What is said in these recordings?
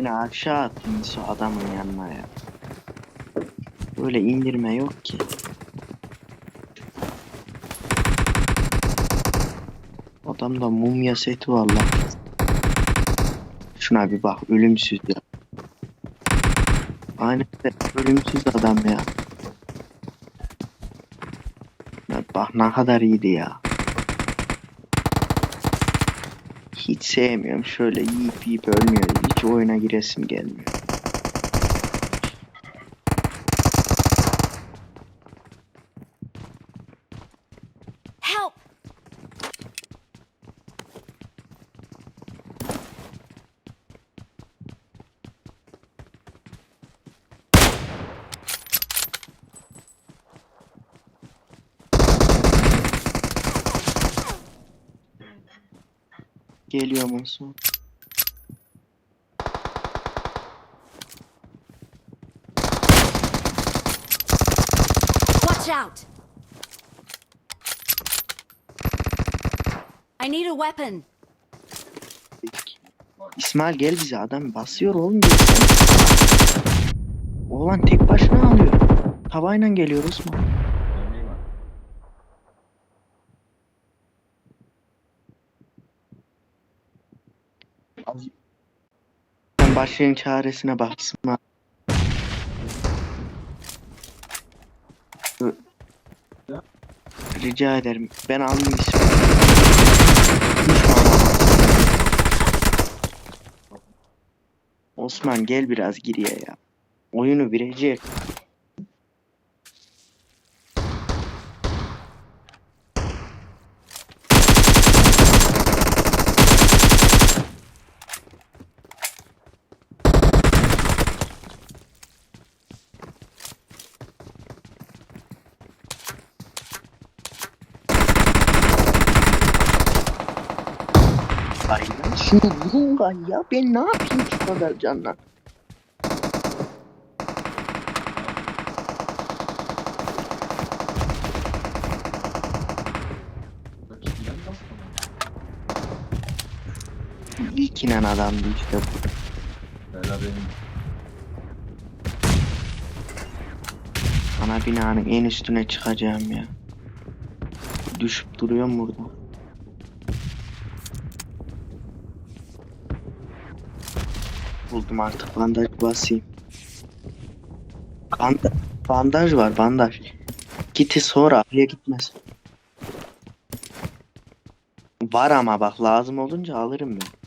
Beni aşağı attın şu adamın yanına ya. Böyle indirme yok ki. Adamda mumya seti var lan. Şuna bir bak ölümsüz ya. Aynen ölümsüz adam ya. Bak ne kadar iyiydi ya. Hiç sevmiyorum şöyle yiyip yiyip ölmüyor. Hiç oyuna giresim gelmiyor. Geliyor musun? Watch out! I need a weapon. İsmail gel bize adam basıyor oğlum. Oğlan tek başına alıyor. Tavayla geliyor Osman. Sen başının çaresine bak İsmail. Rica ederim. Ben almayayım İsmail. Düşman. Osman gel biraz geriye ya. Oyunu birecek. Ay lan şunu vurun lan ya. Ben ne yapayım şu kadar canla? İlk inen adamdı işte bu. Ana binanın en üstüne çıkacağım ya. Düşüp duruyorum burada. Buldum artık bandaj basayım. Banda bandaj var bandaj. Giti sonra oraya gitmez. Var ama bak lazım olunca alırım ben.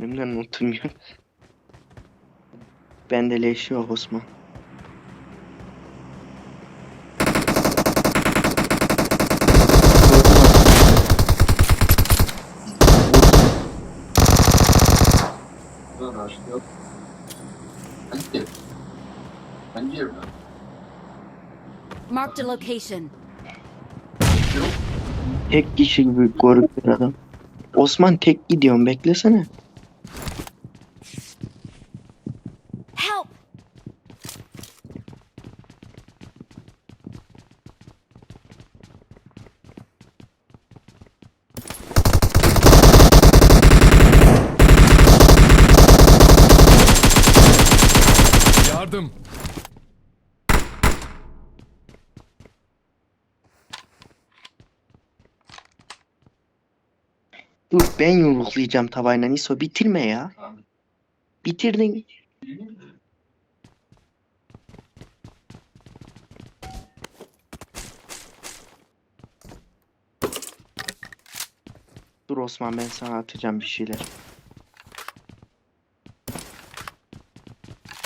Elimden unutmuyor. Bende leş yok Osman. Marked a location. Tek kişi gibi korkuyor adam. Osman tek gidiyorum beklesene. Help! Yardım. Dur ben yumruklayacağım tavayla Niso bitirme ya. Bitirdin. Dur Osman ben sana atacağım bir şeyler.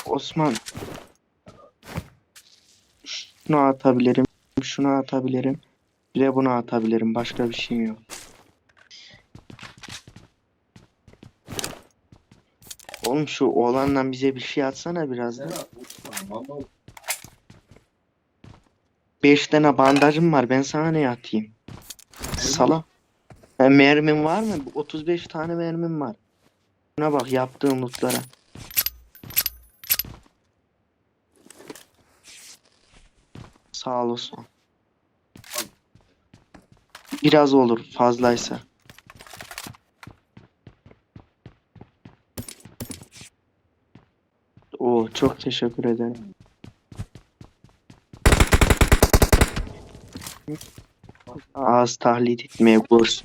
Osman. Şunu atabilirim. Şunu atabilirim. Bir de bunu atabilirim. Başka bir şeyim yok. Oğlum şu oğlandan bize bir şey atsana biraz da. 5 tane bandajım var. Ben sana ne atayım? Sala. Ha, mermim var mı? 35 tane mermim var. Şuna bak yaptığım lootlara. Sağ ol Osman. Biraz olur fazlaysa. Çok teşekkür ederim. Ağız tahlil etmeye kurs.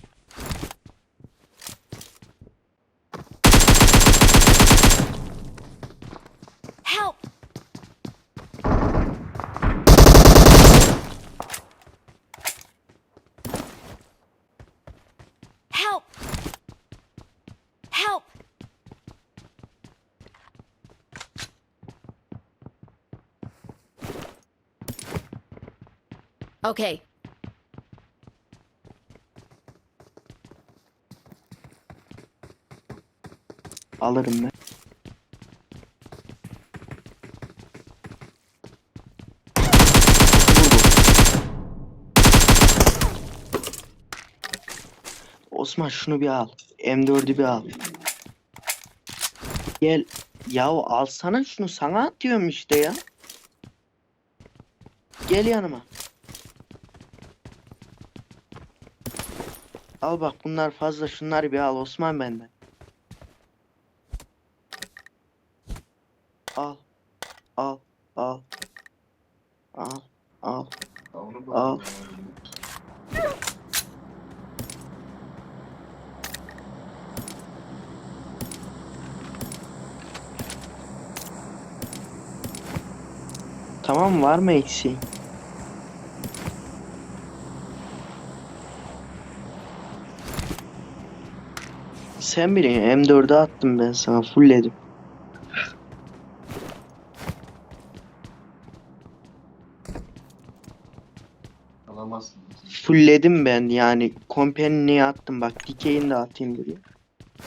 Okay, Alırım ben. Osman şunu bir al. M4'ü bir al. Gel. Yahu alsana şunu sana atıyorum işte ya. Gel yanıma. Al bak bunlar fazla şunları bir al Osman benden. Al. Al. Al. Al. Al. Al. Tamam var mı eksiğin? Sen bilin M4'e attım ben sana fullledim. Alamazsın. Fullledim ben yani kompenini attım bak dikeyini de atayım buraya.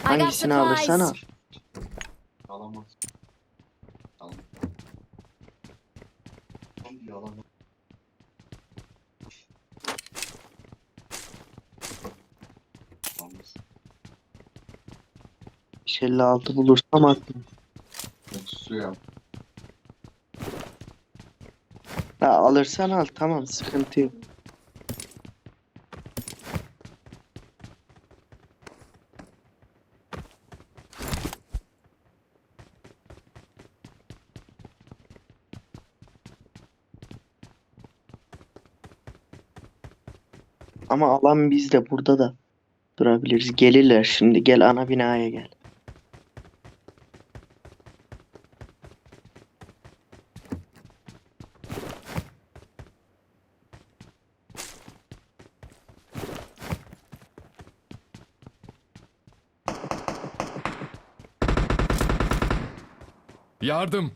Hangisini alırsan al. Alamazsın. Alamazsın. Alamazsın. Alamazsın. 56 bulursam attım. Suya. Ha, alırsan al tamam sıkıntı yok. Ama alan bizde burada da durabiliriz. Gelirler şimdi. Gel ana binaya gel. Yardım.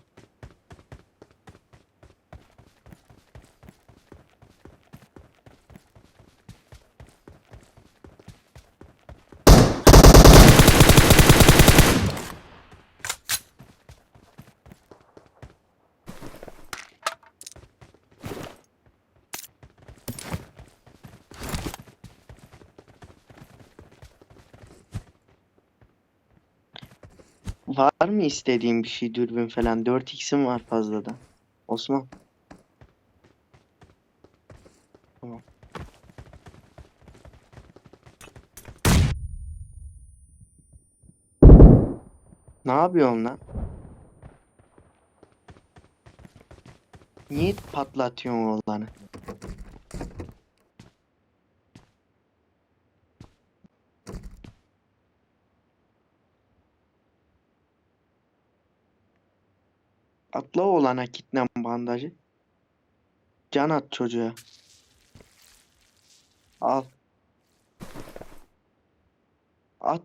Var mı istediğin bir şey dürbün falan? 4x'im var fazladan. Osman. Tamam. Ne yapıyorsun lan? Niye patlatıyorsun oğlanı? Atla oğlana kitle bandajı. Can at çocuğa. Al. At.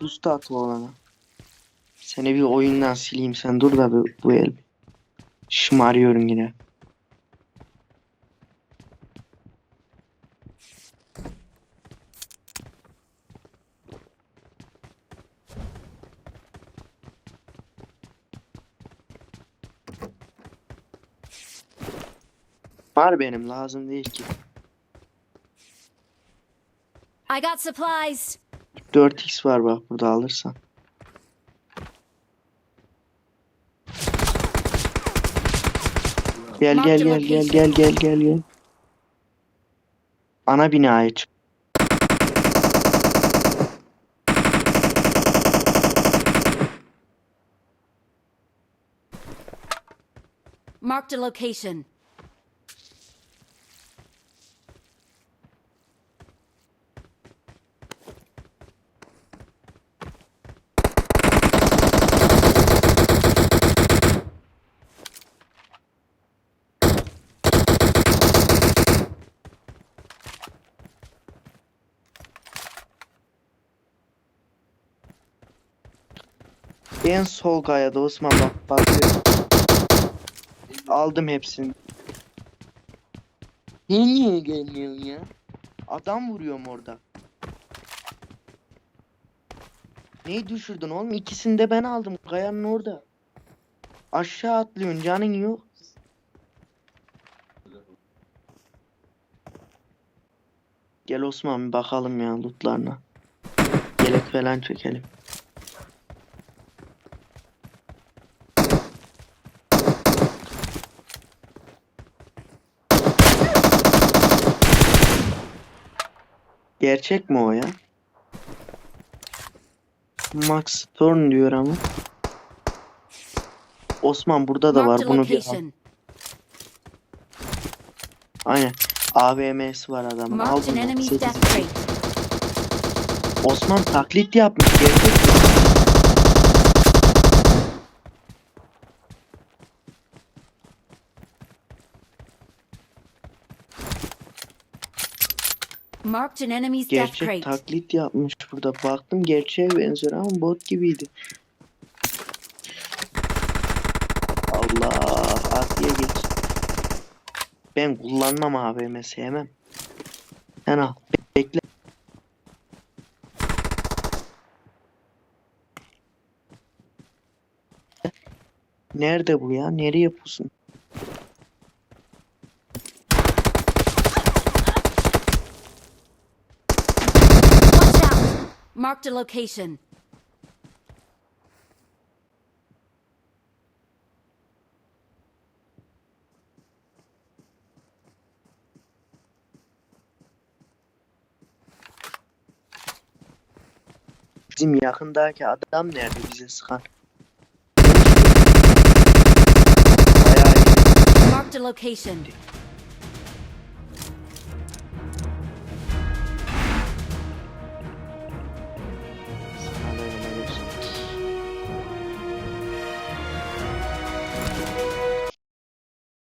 Boost at oğlana. Seni bir oyundan sileyim sen dur da bu, bu el. Şımarıyorum yine. Var benim lazım değil ki. I got supplies. 4x var bak burada alırsan. Gel gel gel gel gel gel gel gel. Ana binaya çık. Marked a location. En sol kayada Osman bak bakıyor. Aldım hepsini. Sen niye gelmiyorsun ya? Adam vuruyorum orada. Neyi düşürdün oğlum? İkisini de ben aldım. Kayanın orada. Aşağı atlıyorsun canın yok. Gel Osman bir bakalım ya lootlarına. Yelek falan çekelim. Gerçek mi o ya? Max Thorn diyor ama. Osman burada da var. Bunu bir al. Aynen. AVM'si var adamın. Al bunu. Osman taklit yapmış. Gerçek mi? Marked an enemy's death Gerçek crate. taklit yapmış burada. Baktım gerçeğe benziyor ama bot gibiydi. Allah arkaya geç. Ben kullanmam AVM sevmem. Sen al. Bekle. Nerede bu ya? Nereye pusun? Marked a location. Bizim yakındaki adam nerede bize sıkan? Bayağı iyi. Marked a location.